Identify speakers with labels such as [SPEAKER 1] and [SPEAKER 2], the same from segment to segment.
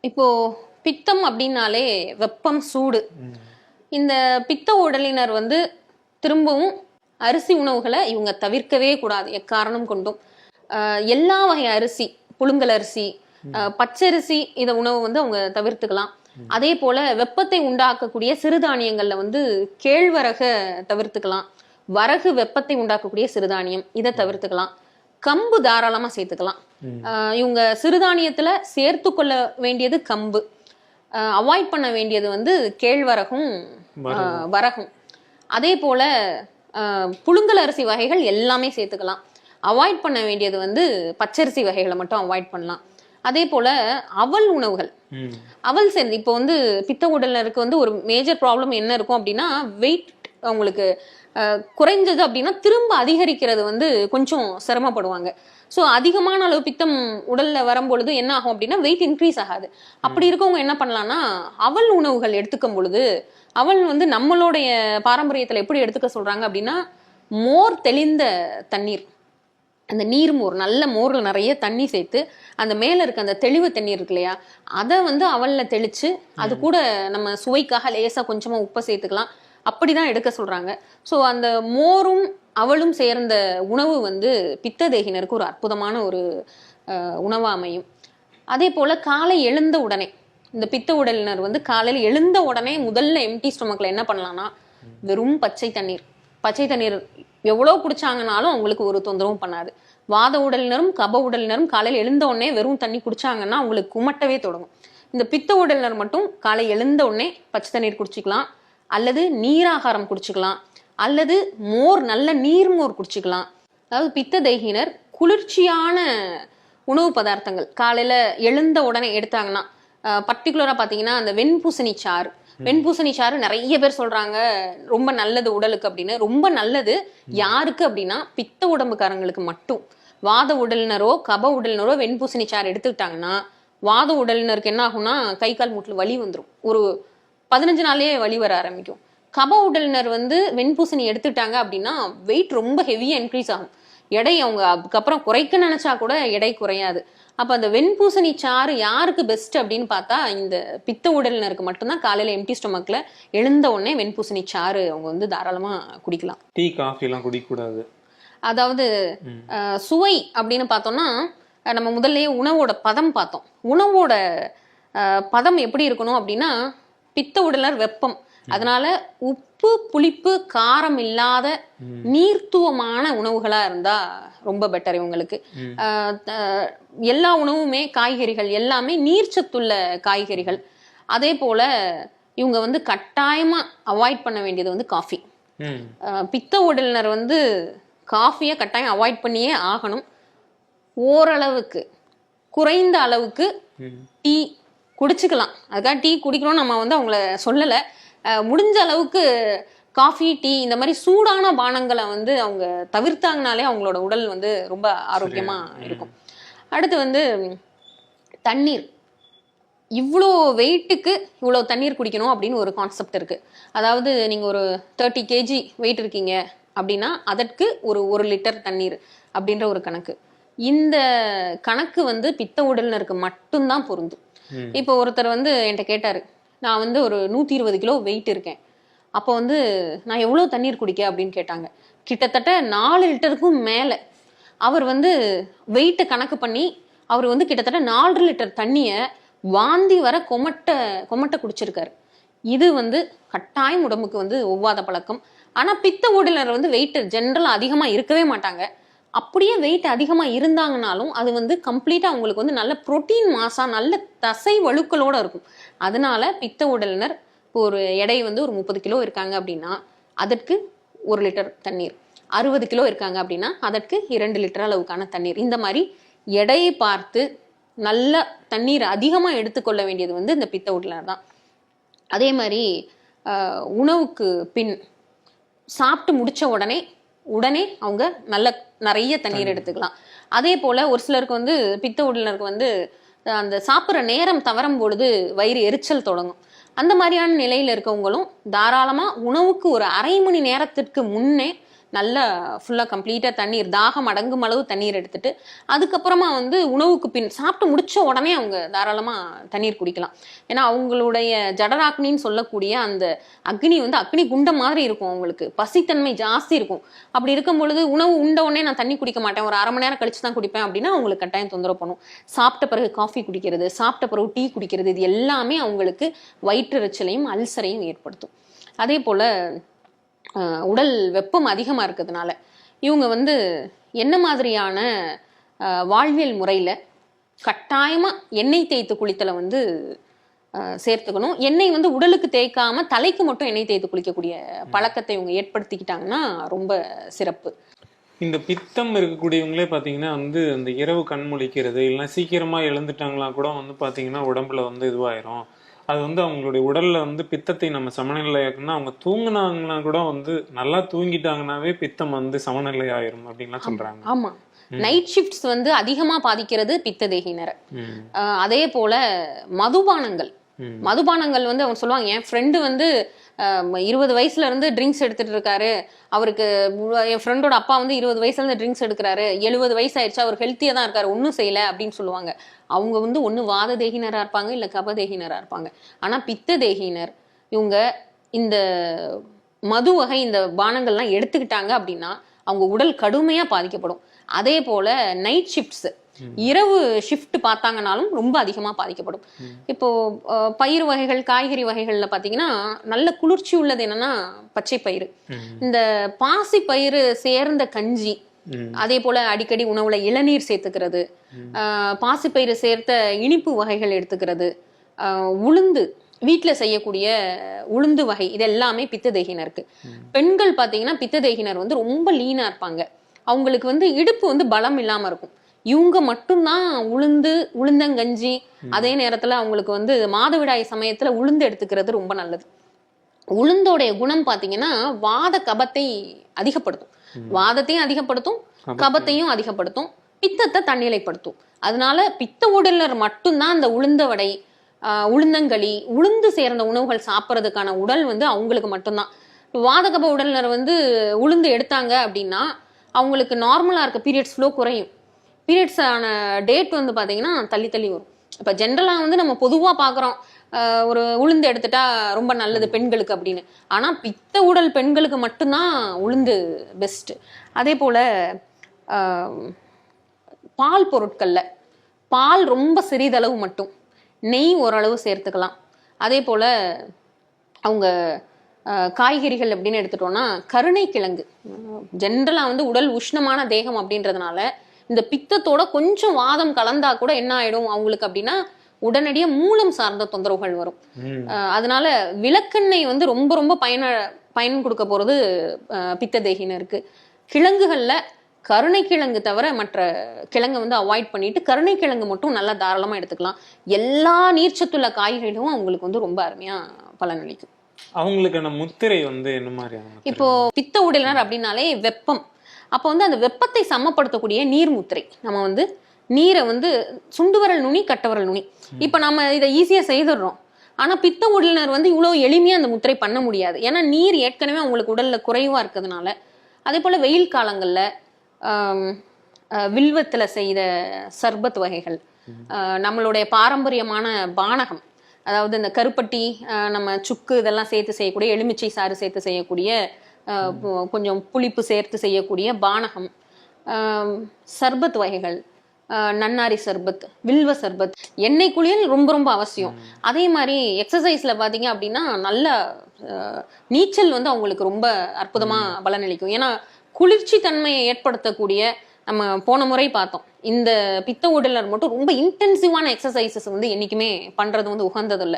[SPEAKER 1] இப்போ பித்தம் அப்படின்னாலே வெப்பம் சூடு. இந்த பித்த உடலினர் வந்து திரும்பவும் அரிசி உணவுகளை இவங்க தவிர்க்கவே கூடாது எக்காரணம் கொண்டும். ஆஹ் எல்லா வகை அரிசி புழுங்கல் அரிசி ஆஹ் பச்சரிசி இத உணவு வந்து அவங்க தவிர்த்துக்கலாம். அதே போல வெப்பத்தை உண்டாக்கக்கூடிய சிறுதானியங்கள்ல வந்து கேழ்வரக தவிர்த்துக்கலாம். வரகு வெப்பத்தை உண்டாக்கக்கூடிய சிறுதானியம் இதை தவிர்த்துக்கலாம். கம்பு தாராளமா சேர்த்துக்கலாம். இவங்க சிறுதானியத்துல சேர்த்து கொள்ள வேண்டியது கம்பு. அவாய்ட் பண்ண வேண்டியது வந்து கேழ்வரகும் வரகும். அதே போல புழுங்கல் அரிசி வகைகள் எல்லாமே சேர்த்துக்கலாம். அவாய்ட் பண்ண வேண்டியது வந்து பச்சரிசி வகைகளை மட்டும் அவாய்ட் பண்ணலாம். அதே போல அவல் உணவுகள். அவல் சேர்ந்து இப்போ வந்து பித்த உடலருக்கு வந்து ஒரு மேஜர் ப்ராப்ளம் என்ன இருக்கும் அப்படின்னா வெயிட் அவங்களுக்கு குறைஞ்சது அப்படின்னா திரும்ப அதிகரிக்கிறது வந்து கொஞ்சம் சிரமப்படுவாங்க. ஸோ அதிகமான அளவு பித்தம் உடல்ல வரும்பொழுது என்ன ஆகும் அப்படின்னா வெயிட் இன்க்ரீஸ் ஆகாது. அப்படி இருக்கவங்க என்ன பண்ணலாம்னா அவல் உணவுகள் எடுத்துக்கும் பொழுது அவல் வந்து நம்மளுடைய பாரம்பரியத்துல எப்படி எடுத்துக்க சொல்றாங்க அப்படின்னா மோர் தெளிந்த தண்ணீர். அந்த நீர் மோர் நல்ல மோர்ல நிறைய தண்ணி சேர்த்து அந்த மேல இருக்க அந்த தெளிவு தண்ணீர் இருக்கு இல்லையா அதை வந்து அவல்ல தெளிச்சு அது கூட நம்ம சுவைக்காக லேசா கொஞ்சமா உப்பை சேர்த்துக்கலாம். அப்படி தான் எடுக்க சொல்கிறாங்க ஸோ அந்த மோரும் அவளும் சேர்ந்த உணவு வந்து பித்த தேகினருக்கு ஒரு அற்புதமான ஒரு உணவாக அமையும். அதே போல் காலை எழுந்த உடனே இந்த பித்த உடலினர் வந்து காலையில் எழுந்த உடனே முதல்ல எம்டி ஸ்டொமக்கில் என்ன பண்ணலாம்னா வெறும் பச்சை தண்ணீர். பச்சை தண்ணீர் எவ்வளோ குடிச்சாங்கனாலும் அவங்களுக்கு ஒரு தொந்தரவும் பண்ணாது. வாத உடலினரும் கப உடலினரும் காலையில் எழுந்த உடனே வெறும் தண்ணி குடிச்சாங்கன்னா அவங்களுக்கு குமட்டவே தொடங்கும். இந்த பித்த உடலினர் மட்டும் காலை எழுந்த உடனே பச்சை தண்ணீர் குடிச்சிக்கலாம். அல்லது நீராகாரம் குடிச்சுக்கலாம். அல்லது மோர் நல்ல நீர்மோர் குடிச்சுக்கலாம். அதாவது பித்த தேகினர் குளிர்ச்சியான உணவு பதார்த்தங்கள். காலையில எழுந்த உடனே எடுத்தாங்கன்னா பர்டிகுலரா பாத்தீங்கன்னா அந்த வெண்பூசணி சாறு. வெண்பூசணி சாறு நிறைய பேர் சொல்றாங்க ரொம்ப நல்லது உடலுக்கு அப்படின்னு. ரொம்ப நல்லது யாருக்கு அப்படின்னா பித்த உடம்புக்காரங்களுக்கு மட்டும். வாத உடலினரோ கப உடலினரோ வெண்பூசணி சாறு எடுத்துக்கிட்டாங்கன்னா வாத உடலினருக்கு என்ன ஆகும்னா கை கால் மூட்டுல வலி வந்துரும். ஒரு பதினஞ்சு நாள்லயே வலி வர ஆரம்பிக்கும். கப உடலினர் வந்து வெண்பூசணி எடுத்துட்டாங்க அப்படின்னா வெயிட் ரொம்ப ஹெவியா இன்க்ரீஸ் ஆகும். எடை அவங்க அதுக்கப்புறம் குறைக்க நினைச்சா கூட எடை குறையாது. அப்ப அந்த வெண்பூசணி சாறு யாருக்கு பெஸ்ட் அப்படின்னு பார்த்தா இந்த பித்த உடலினருக்கு மட்டும்தான். காலையில எம்டி ஸ்டொமக்ல எழுந்த உடனே வெண்பூசணி சாறு அவங்க வந்து தாராளமா குடிக்கலாம்.
[SPEAKER 2] டீ காஃபி எல்லாம் குடிக்கக்கூடாது.
[SPEAKER 1] அதாவது சுவை அப்படின்னு பார்த்தோம்னா நம்ம முதல்லயே உணவோட பதம் பார்த்தோம். உணவோட பதம் எப்படி இருக்கணும் அப்படின்னா பித்த உடலர் வெப்பம். அதனால உப்பு புளிப்பு காரம் இல்லாத நீர்த்துவமான உணவுகளா இருந்தா ரொம்ப பெட்டர் இவங்களுக்கு. எல்லா உணவுமே காய்கறிகள் எல்லாமே நீர்ச்சத்துள்ள காய்கறிகள். அதே போல இவங்க வந்து கட்டாயமா அவாய்ட் பண்ண வேண்டியது வந்து காஃபி பித்த உடலினர் வந்து காஃபியை கட்டாயம் அவாய்ட் பண்ணியே ஆகணும். ஓரளவுக்கு குறைந்த அளவுக்கு டீ குடிச்சுக்கலாம். அதுக்காக டீ குடிக்கணும்னு நம்ம வந்து அவங்கள சொல்லலை. முடிஞ்ச அளவுக்கு காஃபி டீ இந்த மாதிரி சூடான பானங்களை வந்து அவங்க தவிர்த்தாங்கனாலே அவங்களோட உடல் வந்து ரொம்ப ஆரோக்கியமா இருக்கும். அடுத்து வந்து தண்ணீர். இவ்வளோ வெயிட்டுக்கு இவ்வளோ தண்ணீர் குடிக்கணும் அப்படின்னு ஒரு கான்செப்ட் இருக்கு. அதாவது நீங்க ஒரு தேர்ட்டி கேஜி வெயிட் இருக்கீங்க அப்படின்னா அதற்கு ஒரு ஒரு லிட்டர் தண்ணீர் அப்படின்ற ஒரு கணக்கு. இந்த கணக்கு வந்து பித்த உடலினருக்கு மட்டும்தான் பொருந்தும். இப்போ ஒருத்தர் வந்து என்கிட்ட கேட்டாரு நான் வந்து ஒரு நூத்தி இருபது கிலோ வெயிட் இருக்கேன். அப்போ வந்து நான் எவ்வளோ தண்ணீர் குடிக்க? அப்படின்னு கேட்டாங்க. கிட்டத்தட்ட நாலு லிட்டருக்கும் மேலே அவர் வந்து வெயிட்டை கணக்கு பண்ணி அவர் வந்து கிட்டத்தட்ட நாலு லிட்டர் தண்ணியை வாந்தி வர கொமட்ட கொமட்ட குடிச்சிருக்காரு. இது வந்து கட்டாயம் உடம்புக்கு வந்து ஒவ்வாத பழக்கம். ஆனா பித்த உடலினர் வந்து வெயிட் ஜென்ரலா அதிகமா இருக்கவே மாட்டாங்க. அப்படியே வெயிட் அதிகமாக இருந்தாங்கனாலும் அது வந்து கம்ப்ளீட்டாக அவங்களுக்கு வந்து நல்ல புரோட்டீன் மாசாக நல்ல தசை வலுக்களோடு இருக்கும். அதனால பித்த உடலினர் இப்போ ஒரு எடை வந்து ஒரு முப்பது கிலோ இருக்காங்க அப்படின்னா அதற்கு ஒரு லிட்டர் தண்ணீர். அறுபது கிலோ இருக்காங்க அப்படின்னா அதற்கு இரண்டு லிட்டர் அளவுக்கான தண்ணீர். இந்த மாதிரி எடையை பார்த்து நல்ல தண்ணீர் அதிகமாக எடுத்துக்கொள்ள வேண்டியது வந்து இந்த பித்த உடலினர் தான். அதே மாதிரி உணவுக்கு பின் சாப்பிட்டு முடிச்ச உடனே உடனே அவங்க நல்ல நிறைய தண்ணீர் எடுத்துக்கலாம். அதே போல ஒரு சிலருக்கு வந்து பித்த உடலினருக்கு வந்து அந்த சாப்பிட்ற நேரம் தவறும் பொழுது வயிறு எரிச்சல் தொடங்கும். அந்த மாதிரியான நிலையில இருக்கவங்களும் தாராளமா உணவுக்கு ஒரு அரை மணி நேரத்திற்கு முன்னே நல்லா ஃபுல்லாக கம்ப்ளீட்டாக தண்ணீர் தாகம் அடங்கும் அளவு தண்ணீர் எடுத்துட்டு அதுக்கப்புறமா வந்து உணவுக்கு பின் சாப்பிட்டு முடிச்ச உடனே அவங்க தாராளமாக தண்ணீர் குடிக்கலாம். ஏன்னா அவங்களுடைய ஜடராக்னின்னு சொல்லக்கூடிய அந்த அக்னி வந்து அக்னி குண்டம் மாதிரி இருக்கும் அவங்களுக்கு. பசித்தன்மை ஜாஸ்தி இருக்கும். அப்படி இருக்கும் பொழுது உணவு உண்ட உடனே நான் தண்ணி குடிக்க மாட்டேன். ஒரு அரை மணி நேரம் கழிச்சு தான் குடிப்பேன் அப்படின்னா அவங்களுக்கு கட்டாயம் தொந்தரவு பண்ணும். சாப்பிட்ட பிறகு காஃபி குடிக்கிறது சாப்பிட்ட பிறகு டீ குடிக்கிறது இது எல்லாமே அவங்களுக்கு வயிற்றெரிச்சலையும் அல்சரையும் ஏற்படுத்தும். அதே போல் உடல் வெப்பம் அதிகமாக இருக்கிறதுனால. இவங்க வந்து என்ன மாதிரியான வாழ்வியல் முறையில் கட்டாயமாக எண்ணெய் தேய்த்து குளித்தலை வந்து சேர்த்துக்கணும். எண்ணெய் வந்து உடலுக்கு தேய்க்காம தலைக்கு மட்டும் எண்ணெய் தேய்த்து குளிக்கக்கூடிய பழக்கத்தை இவங்க ஏற்படுத்திக்கிட்டாங்கன்னா ரொம்ப சிறப்பு.
[SPEAKER 2] இந்த பித்தம் இருக்கக்கூடியவங்களே பார்த்தீங்கன்னா வந்து இந்த இரவு கண் முழிக்கிறது இல்லைன்னா சீக்கிரமா எழுந்துட்டாங்களா கூட வந்து பார்த்தீங்கன்னா உடம்புல வந்து இதுவாயிரும். அது வந்து அவங்களுடைய உடல்ல வந்து பித்தத்தை நம்ம சமநிலையாக்குன்னா அவங்க தூங்குனாங்கன்னா கூட வந்து நல்லா தூங்கிட்டாங்கன்னாவே பித்தம் வந்து சமநிலை ஆயிரும் அப்படின்லாம் சொல்றாங்க.
[SPEAKER 1] ஆமா. நைட் ஷிஃப்ட்ஸ் வந்து அதிகமா பாதிக்கிறது பித்த தேகினரை அதே போல மதுபானங்கள். மதுபானங்கள் வந்து அவங்க சொல்லுவாங்க என் ஃப்ரெண்டு வந்து இருபது வயசுல இருந்து ட்ரிங்க்ஸ் எடுத்துட்டு இருக்காரு. அவருக்கு என் ஃப்ரெண்டோட அப்பா வந்து இருபது வயசுல இருந்து ட்ரிங்க்ஸ் எடுக்கிறாரு. எழுபது வயசு ஆயிடுச்சு அவர் ஹெல்த்தியா தான் இருக்காரு. ஒன்றும் செய்யல அப்படின்னு சொல்லுவாங்க. அவங்க வந்து ஒன்று வாத தேகினராக இருப்பாங்க இல்லை கப தேகினராக இருப்பாங்க. ஆனால் பித்த தேகினர் இவங்க இந்த மது வகை இந்த பானங்கள்லாம் எடுத்துக்கிட்டாங்க அப்படின்னா அவங்க உடல் கடுமையா பாதிக்கப்படும். அதே போல நைட் ஷிஃப்ட்ஸ் இரவு ஷிஃப்ட் பார்த்தாங்கனாலும் ரொம்ப அதிகமா பாதிக்கப்படும். இப்போ பயிர் வகைகள் காய்கறி வகைகள்ல பாத்தீங்கன்னா நல்ல குளிர்ச்சி உள்ளது என்னன்னா பச்சை பயிறு. இந்த பாசி பயிறு சேர்ந்த கஞ்சி. அதே போல அடிக்கடி உணவுல இளநீர் சேர்த்துக்கிறது பாசிப்பயிறு சேர்த்த இனிப்பு வகைகள் எடுத்துக்கிறது உளுந்து வீட்டில் செய்யக்கூடிய உளுந்து வகை இது எல்லாமே பித்த தேகினருக்கு பெண்கள் பார்த்தீங்கன்னா பித்த தேகினர் வந்து ரொம்ப லீனா இருப்பாங்க. அவங்களுக்கு வந்து இடுப்பு வந்து பலம் இல்லாம இருக்கும். இவங்க மட்டும்தான் உளுந்து உளுந்தங்கஞ்சி அதே நேரத்துல அவங்களுக்கு வந்து மாதவிடாய் சமயத்துல உளுந்து எடுத்துக்கிறது ரொம்ப நல்லது. உளுந்தோடைய குணம் பாத்தீங்கன்னா வாத கபத்தை அதிகப்படுத்தும். வாதத்தையும் அதிகப்படுத்தும் கபத்தையும். அதிகப்படுத்தும் பித்தத்தை தன்னிலைப்படுத்தும். அதனால பித்த உடலர் மட்டும்தான் அந்த உளுந்த வடை உளுந்தங்களி உளுந்து சேர்ந்த உணவுகள் சாப்பிட்றதுக்கான உடல் வந்து அவங்களுக்கு மட்டும்தான். வாதகப உடலினர் வந்து உளுந்து எடுத்தாங்க அப்படின்னா அவங்களுக்கு நார்மலாக இருக்க பீரியட்ஸ் ஃப்ளோ குறையும். பீரியட்ஸான டேட் வந்து பார்த்தீங்கன்னா தள்ளி தள்ளி வரும். இப்போ ஜென்ரலாக வந்து நம்ம பொதுவாக பார்க்குறோம் ஒரு உளுந்து எடுத்துட்டா ரொம்ப நல்லது பெண்களுக்கு அப்படின்னு. ஆனால் பித்த உடல் பெண்களுக்கு மட்டும்தான் உளுந்து பெஸ்ட்டு அதே போல் பால் பொருட்களில் பால் ரொம்ப சிறிதளவு மட்டும். நெய் ஓரளவு சேர்த்துக்கலாம். அதே போல் அவங்க காய்கறிகள் அப்படின்னு எடுத்துட்டோம்னா கருணை கிழங்கு ஜென்ரலாக வந்து உடல் உஷ்ணமான தேகம் அப்படின்றதுனால இந்த பித்தத்தோட கொஞ்சம் வாதம் கலந்தா கூட என்ன ஆயிடும் அவங்களுக்கு அப்படின்னா உடனடியாக மூலம் சார்ந்த தொந்தரவுகள் வரும். அதனால விளக்கெண்ணெய் வந்து ரொம்ப ரொம்ப பயன பயன் கொடுக்க போறது அஹ், பித்த தேகினருக்கு கிழங்குகள்ல கருணைக்கிழங்கு தவிர மற்ற கிழங்கை வந்து அவாய்ட் பண்ணிட்டு கருணைக்கிழங்கு மட்டும் நல்லா தாராளமா எடுத்துக்கலாம். எல்லா நீர்ச்சத்துள்ள காய்கறிகளும் அவங்களுக்கு வந்து ரொம்ப அருமையா பலனளிக்கும்.
[SPEAKER 2] அவங்களுக்கான முத்திரை வந்து என்ன முத்திரை?
[SPEAKER 1] இப்போ பித்த உடலினர் அப்படின்னாலே வெப்பம். அப்போ வந்து அந்த வெப்பத்தை சமப்படுத்தக்கூடிய நீர் முத்திரை. நம்ம வந்து நீரை வந்து சுண்டுவரல் நுனி கட்டவரல் நுனி. இப்போ நம்ம இதை ஈஸியாக செய்துடுறோம். ஆனா பித்த உடலினர் வந்து இவ்வளவு எளிமையா அந்த முத்திரை பண்ண முடியாது. ஏன்னா நீர் ஏற்கனவே அவங்களுக்கு உடல்ல குறைவா இருக்கிறதுனால. அதே போல வெயில் காலங்கள்ல வில்வத்துல செய்த சர்பத் வகைகள். நம்மளுடைய பாரம்பரியமான பானகம் அதாவது இந்த கருப்பட்டி நம்ம சுக்கு இதெல்லாம் சேர்த்து செய்யக்கூடிய எலுமிச்சை சாறு சேர்த்து செய்யக்கூடிய கொஞ்சம் புளிப்பு சேர்த்து செய்யக்கூடிய பானகம். சர்பத் வகைகள் நன்னாரி சர்பத் வில்வ சர்பத் எண்ணெய் குளியல் ரொம்ப ரொம்ப அவசியம். அதே மாதிரி எக்ஸசைஸ்ல பாத்தீங்க அப்படின்னா நல்ல நீச்சல் வந்து அவங்களுக்கு ரொம்ப அற்புதமா பலனளிக்கும். ஏன்னா குளிர்ச்சி தன்மையை ஏற்படுத்தக்கூடிய நம்ம போன முறை பார்த்தோம். இந்த பித்த உடலர் மட்டும் ரொம்ப இன்டென்சிவான எக்ஸசைசஸ் வந்து என்னைக்குமே பண்றது வந்து உகந்ததில்ல.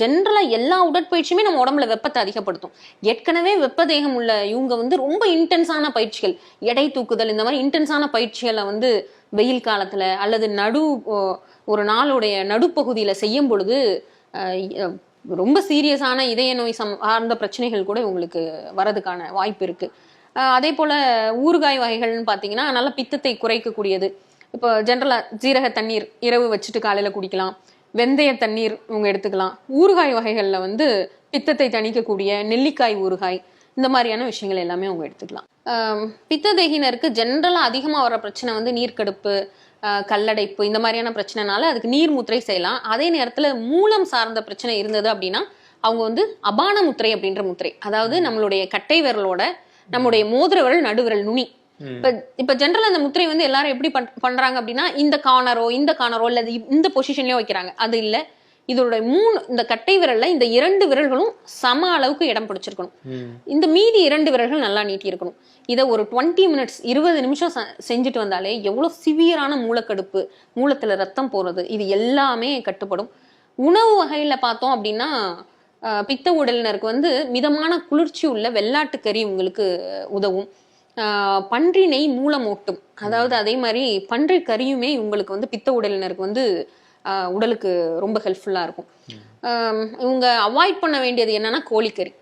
[SPEAKER 1] ஜென்ரலா எல்லா உடற்பயிற்சியுமே நம்ம உடம்புல வெப்பத்தை அதிகப்படுத்தும். ஏற்கனவே வெப்ப தேகம் உள்ள இவங்க வந்து ரொம்ப இன்டென்ஸான பயிற்சிகள். எடை தூக்குதல் இந்த மாதிரி இன்டென்ஸான பயிற்சிகளை வந்து வெயில் காலத்துல அல்லது நடு ஒரு நாளுடைய நடுப்பகுதியில செய்யும் பொழுது ரொம்ப சீரியஸான இதய நோய் சம் சார்ந்த பிரச்சனைகள் கூட உங்களுக்கு வரதுக்கான வாய்ப்பு இருக்கு. அதே போல் ஊறுகாய் வகைகள்னு பார்த்தீங்கன்னா நல்ல பித்தத்தை குறைக்கக்கூடியது. இப்போ ஜென்ரலாக ஜீரக தண்ணீர் இரவு வச்சுட்டு காலையில் குடிக்கலாம். வெந்தய தண்ணீர் இவங்க எடுத்துக்கலாம். ஊறுகாய் வகைகளில் வந்து பித்தத்தை தணிக்கக்கூடிய நெல்லிக்காய் ஊறுகாய் இந்த மாதிரியான விஷயங்கள் எல்லாமே அவங்க எடுத்துக்கலாம். பித்த தேகினருக்கு ஜென்ரலாக அதிகமாக வர பிரச்சனை வந்து நீர்க்கடுப்பு கல்லடைப்பு இந்த மாதிரியான பிரச்சனைனால அதுக்கு நீர் முத்திரை செய்யலாம். அதே நேரத்தில் மூலம் சார்ந்த பிரச்சனை இருந்தது அப்படின்னா அவங்க வந்து அபான முத்திரை அப்படின்ற முத்திரை அதாவது நம்மளுடைய கட்டை விரலோட நம்முடைய மோதிர விரல் நடுவிரல் நுனி. இப்ப இப்ப ஜென்ரல் அந்த முத்திரை வந்து எல்லாரும் எப்படி பண்- பண்றாங்க அப்படின்னா இந்த கார்னரோ இந்த கார்னரோ இல்ல இந்த பொசிஷன்லயோ வைக்கிறாங்க. அது இல்ல. இதோட மூணு இந்த கட்டை விரல்ல இந்த இரண்டு விரல்களும் சம அளவுக்கு இடம் பிடிச்சிருக்கணும். இந்த மீதி இரண்டு விரல்கள் நல்லா நீட்டி இருக்கணும். இதை ஒரு டுவெண்ட்டி மினிட்ஸ் இருபது நிமிஷம் செஞ்சுட்டு வந்தாலே எவ்வளவு சிவியரான மூலக்கடுப்பு மூலத்துல ரத்தம் போறது இது எல்லாமே கட்டுப்படும். உணவு வகையில பார்த்தோம் அப்படின்னா பித்த உடலினருக்கு வந்து மிதமான குளிர்ச்சி உள்ள வெள்ளாட்டுக்கறி உங்களுக்கு உதவும். பன்றி நெய் மூலமூட்டும். அதாவது அதே மாதிரி பன்றி கறியுமே உங்களுக்கு வந்து பித்த உடலினருக்கு வந்து உடலுக்கு ரொம்ப ஹெல்ப்ஃபுல்லாக இருக்கும். இவங்க அவாய்ட் பண்ண வேண்டியது என்னன்னா கோழிக்கறி.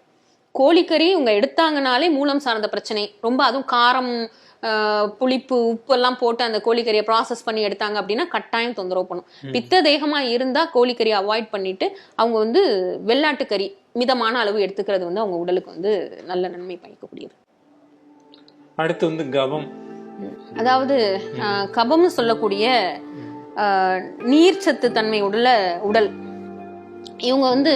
[SPEAKER 1] கோழிக்கறி இவங்க எடுத்தாங்கனாலே மூலம் சார்ந்த பிரச்சனை. ரொம்ப அதுவும் காரம் புளிப்பு உப்பு எல்லாம் போட்டு அந்த கோழிக்கறியை ப்ராசஸ் பண்ணி எடுத்தாங்க அப்படின்னா கட்டாயம் தொந்தரவு பண்ணும். பித்த தேகமா இருந்தா கோழிக்கறியை அவாய்ட் பண்ணிட்டு அவங்க வந்து வெள்ளாட்டுக்கறி மிதமான அளவு எடுத்துக்கிறது வந்து அவங்க உடலுக்கு வந்து நல்ல நன்மை பயக்கக்கூடியது.
[SPEAKER 2] அடுத்து வந்து கபம்.
[SPEAKER 1] அதாவது கபம்னு சொல்லக்கூடிய நீர்ச்சத்து தன்மை உள்ள உடல். இவங்க வந்து